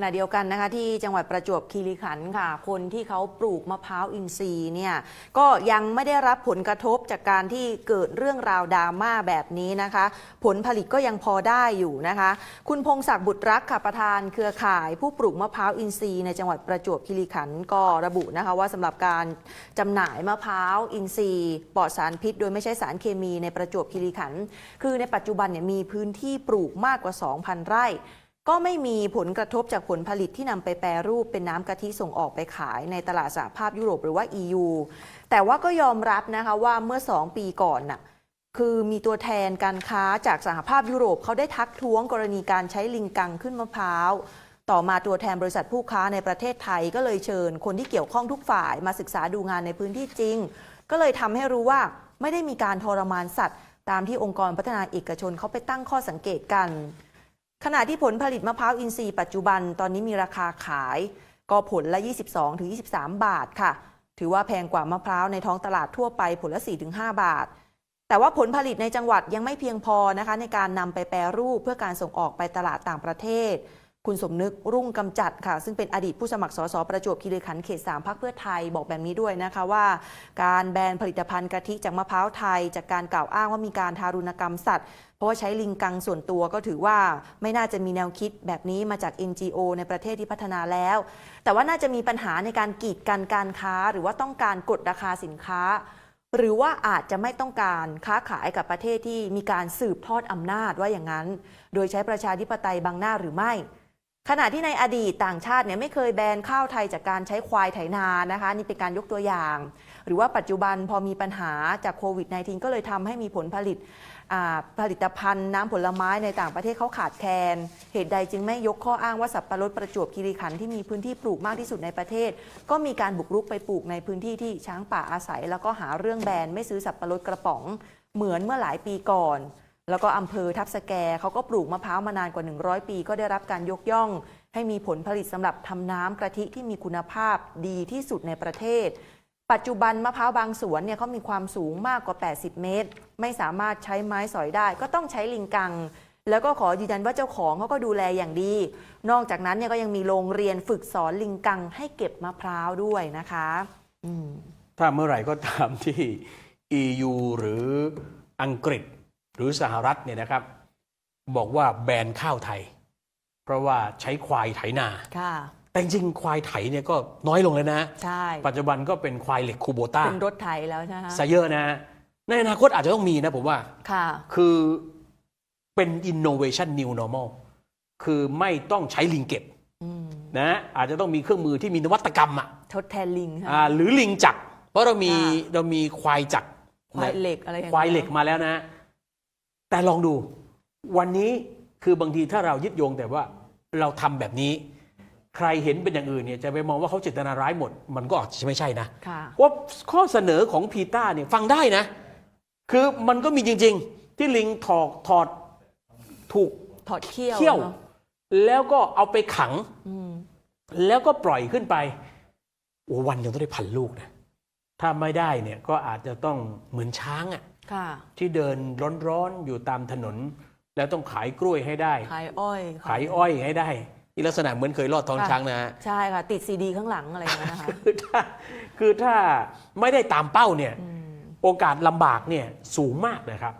ขณะเดียวกันนะคะที่จังหวัดประจวบคีรีขันธ์ค่ะ คนที่เขาปลูกมะพร้าวอินทรีย์เนี่ยก็ยังไม่ได้รับผลกระทบจากการที่เกิดเรื่องราวดราม่าแบบนี้นะคะ ผลผลิตก็ยังพอได้อยู่นะคะ คุณพงศักดิ์บุตรรักค่ะประธานเครือข่าย ผู้ปลูกมะพร้าวอินทรีย์ในจังหวัดประจวบคีรีขันธ์ก็ระบุนะคะว่าสำหรับการจำหน่ายมะพร้าวอินทรีย์ปลอดสารพิษ โดยไม่ใช้สารเคมีในประจวบคีรีขันธ์คือในปัจจุบันเนี่ยมีพื้นที่ปลูกมากกว่า 2,000 ไร่ ก็ไม่มีผลกระทบจากผลผลิตที่นำไปแปรรูปเป็นน้ำกะทิส่งออกไปขายในตลาดสหภาพยุโรปหรือว่า EU แต่ว่าก็ยอมรับนะคะว่าเมื่อ 2 ปีก่อนน่ะคือมีตัวแทนการค้าจากสหภาพยุโรปเขาได้ทักท้วงกรณีการใช้ลิงกังขึ้นมะพร้าว ต่อมาตัวแทนบริษัทผู้ค้าในประเทศไทยก็เลยเชิญ คนที่เกี่ยวข้องทุกฝ่ายมาศึกษาดูงานในพื้นที่จริง ก็เลยทำให้รู้ว่าไม่ได้มีการทรมานสัตว์ ตามที่องค์กรพัฒนาเอกชนเขาไปตั้งข้อสังเกตกัน ขณะที่ผลผลิตมะพร้าวอินทรีย์ปัจจุบันตอนนี้มีราคาขาย ก็ผลละ 22-23 บาทค่ะ ถือว่าแพงกว่ามะพร้าวในท้องตลาดทั่วไปผลละ 4-5 บาท แต่ว่าผลผลิตในจังหวัดยังไม่เพียงพอนะคะในการนำไปแปรรูปเพื่อการส่งออกไปตลาดต่างประเทศ คุณสมนึกรุ่งกำจัดค่ะ ซึ่งเป็นอดีตผู้สมัครสสประจวบคีรีขันธ์เขต3พักเพื่อไทยบอกแบบนี้ด้วยนะคะว่า การแบนผลิตภัณฑ์กะทิจากมะพร้าวไทย จากการกล่าวอ้างว่ามีการทารุณกรรมสัตว์ เพราะว่าใช้ลิงกังส่วนตัวก็ถือว่าไม่น่าจะมีแนวคิดแบบนี้มาจาก NGO ในประเทศที่พัฒนาแล้ว แต่ว่าน่าจะมีปัญหาในการกีดกันการค้า หรือว่าต้องการกดราคาสินค้าหรือว่าอาจจะไม่ต้องการค้าขายกับประเทศที่มีการสืบทอดอำนาจว่าอย่างนั้น โดยใช้ประชาธิปไตยบังหน้าหรือไม่ ขณะที่ในอดีตต่างชาติเนี่ยไม่เคยแบนข้าวไทยจากการใช้ควายไถนานะคะนี่เป็นการยกตัวอย่าง หรือว่าปัจจุบันพอมีปัญหาจากโควิด -19 ก็เลยทำให้มีผลผลิตผลิตภัณฑ์น้ำผลไม้ในต่างประเทศเขาขาดแคลน เหตุใดจึงไม่ยกข้ออ้างว่าสับปะรดประจวบคีรีขันธ์ที่มีพื้นที่ปลูกมากที่สุดในประเทศ ก็มีการบุกรุกไปปลูกในพื้นที่ที่ช้างป่าอาศัย แล้วก็หาเรื่องแบนไม่ซื้อสับปะรดกระป๋อง เหมือนเมื่อหลายปีก่อน แล้วก็อำเภอทับสแกเขาก็ปลูกมะพร้าวมานานกว่า 100 ปี ก็ได้รับการยกย่อง ให้มีผลผลิตสำหรับทำน้ำกะทิที่มีคุณภาพดีที่สุดในประเทศ ปัจจุบันมะพร้าวบางสวนเนี่ยเขามีความสูงมากกว่า 80 เมตร ไม่สามารถใช้ไม้สอยได้ ก็ต้องใช้ลิงกัง แล้วก็ขอยืนยันว่าเจ้าของเขาก็ดูแลอย่างดี นอกจากนั้นเนี่ยก็ยังมีโรงเรียนฝึกสอนลิงกัง ให้เก็บมะพร้าวด้วยนะคะถ้าเมื่อไหร่ก็ตามที่ EU หรืออังกฤษ หรือสหรัฐเนี่ยนะครับ บอกว่าแบนข้าวไทย เพราะว่าใช้ควายไถนาค่ะแต่จริงๆควายไถเนี่ยก็น้อยลงเลยนะใช่ปัจจุบันก็เป็นควายเหล็กคูโบต้าเป็นรถไถแล้วใช่ไหมคะซะเยอะนะ ในอนาคตอาจจะต้องมีนะผมว่าค่ะคือเป็น innovation new normal คือไม่ต้องใช้ลิงเก็บอืมนะอาจจะต้องมีเครื่องมือที่มีนวัตกรรมอะทดแทนลิงค่ะอ่าหรือลิงจักรเพราะเรามีค่ะเรามีควายจักรควายเหล็กอะไรอย่างควายงี้เหล็กมาแล้วนะ แต่ลองดูวันนี้คือบางทีถ้าเรายึดโยงแต่ว่าเราทำแบบนี้ ใครเห็นเป็นอย่างอื่นเนี่ยจะไปมองว่าเขาเจตนาร้ายหมด มันก็อาจจะไม่ใช่นะค่ะว่าข้อเสนอของพีต้าเนี่ยฟังได้นะ คือมันก็มีจริง ๆ ที่ลิงถอดถอดถูกถอดเขี้ยวเขี้ยวนอะแล้วก็เอาไปขังอืมแล้วก็ปล่อยขึ้นไปโอ้วันหนึงต้องได้พันลูกนะถ้าไม่ได้เนี่ยก็อาจจะต้องเหมือนช้างอะค่ะ ที่เดินร้อนๆอยู่ตามถนน แล้วต้องขายกล้วยให้ได้ ขายอ้อย ขายอ้อยให้ได้นี่ลักษณะเหมือนเคยรอดท้องช้างนะฮะใช่ค่ะ ติดซีดีข้างหลังอะไรอย่างเงี้ยนะคะคือถ้าคือถ้าไม่ได้ตามเป้าเนี่ยอืมโอกาสลำบากเนี่ยสูงมากนะครับ